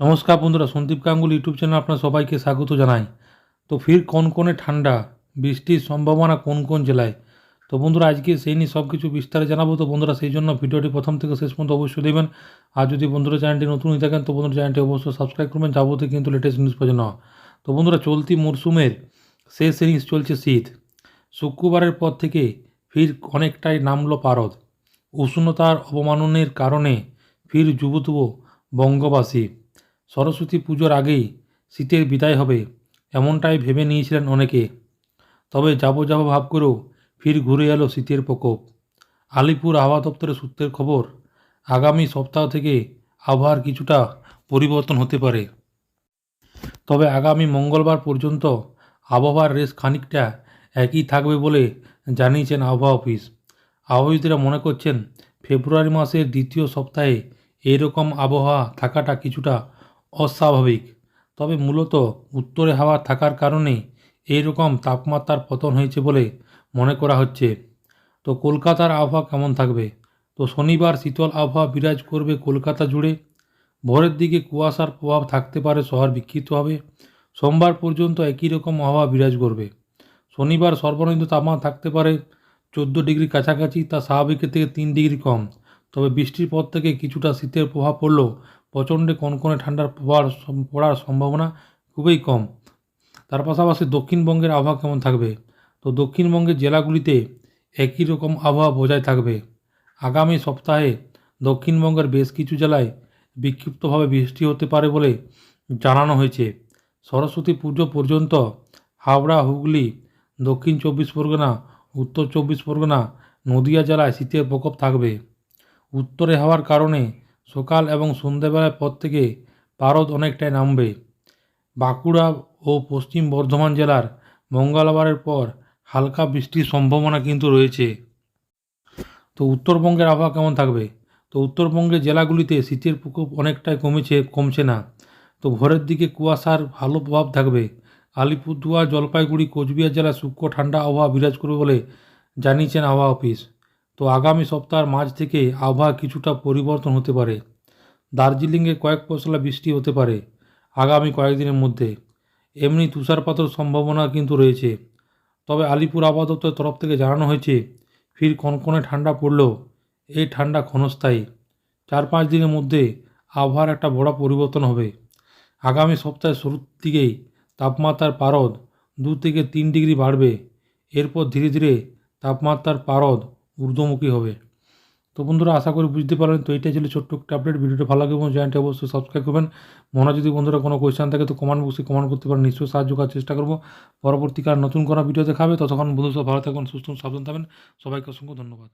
নমস্কার বন্ধুরা, Sandeep Ganguly YouTube channel আপনার সবাইকে স্বাগত জানাই। তো ফির কনকনে ঠান্ডা, বৃষ্টির সম্ভাবনা কোন কোন জেলায়? তো বন্ধুরা, আজকে সেই নিয়ে সব কিছু বিস্তারে জানাব। তো বন্ধুরা, সেই জন্য ভিডিওটি প্রথম থেকে শেষ পর্যন্ত অবশ্যই দেবেন আর যদি বন্ধুরা চ্যানেলটি নতুন হয়ে থাকেন, তো বন্ধুরা চ্যানেলটি অবশ্যই সাবস্ক্রাইব করবেন। যাবতীয় কিন্তু লেটেস্ট নিউজ জন্য তো বন্ধুরা, চলতি মরশুমের শেষ ইনিংস চলছে শীত। শুক্রবারের পর থেকে ফির অনেকটাই নামলো পারদ। উষ্ণতার অবমাননের কারণে ফির যুবতুব বঙ্গবাসী। সরস্বতী পুজোর আগেই শীতের বিদায় হবে, এমনটাই ভেবে নিয়েছিলেন অনেকে। তবে যাব যাব ভাব করেও ফির ঘুরে এলো শীতের প্রকোপ। আলিপুর আবহাওয়া দপ্তরের সূত্রের খবর, আগামী সপ্তাহ থেকে আবহাওয়ার কিছুটা পরিবর্তন হতে পারে। তবে আগামী মঙ্গলবার পর্যন্ত আবহাওয়ার রেস খানিকটা একই থাকবে বলে জানিয়েছেন আবহাওয়া অফিস। আবহাওয়িদরা মনে করছেন, ফেব্রুয়ারি মাসের দ্বিতীয় সপ্তাহে এরকম আবহাওয়া থাকাটা কিছুটা অস্বাভাবিক। তবে মূলত উত্তরে হাওয়া থাকার কারণে এই রকম তাপমাত্রার পতন হয়েছে বলে মনে করা হচ্ছে। তো কলকাতার আবহাওয়া কেমন থাকবে? তো শনিবার শীতল আবহাওয়া বিরাজ করবে কলকাতা জুড়ে। ভোরের দিকে কুয়াশার প্রভাব থাকতে পারে শহর বিক্ষিপ্ত হবে। সোমবার পর্যন্ত একই রকম আবহাওয়া বিরাজ করবে। শনিবার সর্বনিম্ন তাপমাত্রা থাকতে পারে চোদ্দ ডিগ্রি কাছাকাছি, তা স্বাভাবিকের থেকে তিন ডিগ্রি কম। তবে বৃষ্টির পর থেকে কিছুটা শীতের প্রভাব পড়লেও প্রচণ্ড কনকনে ঠান্ডার প্রভাব পড়ার সম্ভাবনা খুবই কম। তার পাশাপাশি দক্ষিণবঙ্গের আবহাওয়া কেমন থাকবে? তো দক্ষিণবঙ্গের জেলাগুলিতে একই রকম আবহাওয়া বজায় থাকবে। আগামী সপ্তাহে দক্ষিণবঙ্গের বেশ কিছু জেলায় বিক্ষিপ্তভাবে বৃষ্টি হতে পারে বলে জানানো হয়েছে। সরস্বতী পুজো পর্যন্ত হাওড়া, হুগলি, দক্ষিণ চব্বিশ পরগনা, উত্তর চব্বিশ পরগনা, নদিয়া জেলায় শীতের প্রকোপ থাকবে। উত্তরে হওয়ার কারণে সকাল এবং সন্ধ্যেবেলার পর থেকে পারদ অনেকটাই নামবে। বাঁকুড়া ও পশ্চিম বর্ধমান জেলার মঙ্গলবারের পর হালকা বৃষ্টির সম্ভাবনা কিন্তু রয়েছে। তো উত্তরবঙ্গের আবহাওয়া কেমন থাকবে? তো উত্তরবঙ্গের জেলাগুলিতে শীতের প্রকোপ অনেকটাই কমেছে, কমছে না। তো ভোরের দিকে কুয়াশার ভালো প্রভাব থাকবে। আলিপুরদুয়ার, জলপাইগুড়ি, কোচবিহার জেলায় সূক্ষ্ম ঠান্ডা আবহাওয়া বিরাজ করবে বলে জানিয়েছেন আবহাওয়া অফিস। তো আগামী সপ্তাহের মাঝ থেকে আবহাওয়া কিছুটা পরিবর্তন হতে পারে। দার্জিলিংয়ে কয়েক পশলা বৃষ্টি হতে পারে আগামী কয়েকদিনের মধ্যে। এমনি তুষারপাতের সম্ভাবনা কিন্তু রয়েছে। তবে আলিপুর আবহাওয়া তরফ থেকে জানানো হয়েছে, ফির কনকনে ঠান্ডা পড়লেও এই ঠান্ডা ক্ষণস্থায়ী। চার পাঁচ দিনের মধ্যে আবহাওয়ার একটা বড় পরিবর্তন হবে। আগামী সপ্তাহের শুরুর দিকেই তাপমাত্রার পারদ দু থেকে তিন ডিগ্রি বাড়বে। এরপর ধীরে ধীরে তাপমাত্রার পারদ ঊর্ধ্বমুখী হবে। তো বন্ধুরা, আশা করি বুঝতে পারলেন। তো এটাই ছিল ছোট্ট একটা আপডেট ভিডিওটা ভালো লাগবে এবং চ্যানেলটি অবশ্যই সাবস্ক্রাইব করবেন। মনে যদি বন্ধুরা কোনো কোয়েশ্চেন থাকে তো কমেন্ট বক্সে কমেন্ট করতে পারেন। নিশ্চয়ই সাহায্য করার চেষ্টা করব। পরবর্তীকার নতুন কোনো ভিডিও দেখাবে। ততক্ষণ বন্ধু সব ভালো থাকুন, সুস্থ সাবধান থাকবেন। সবাইকে অসংখ্য ধন্যবাদ।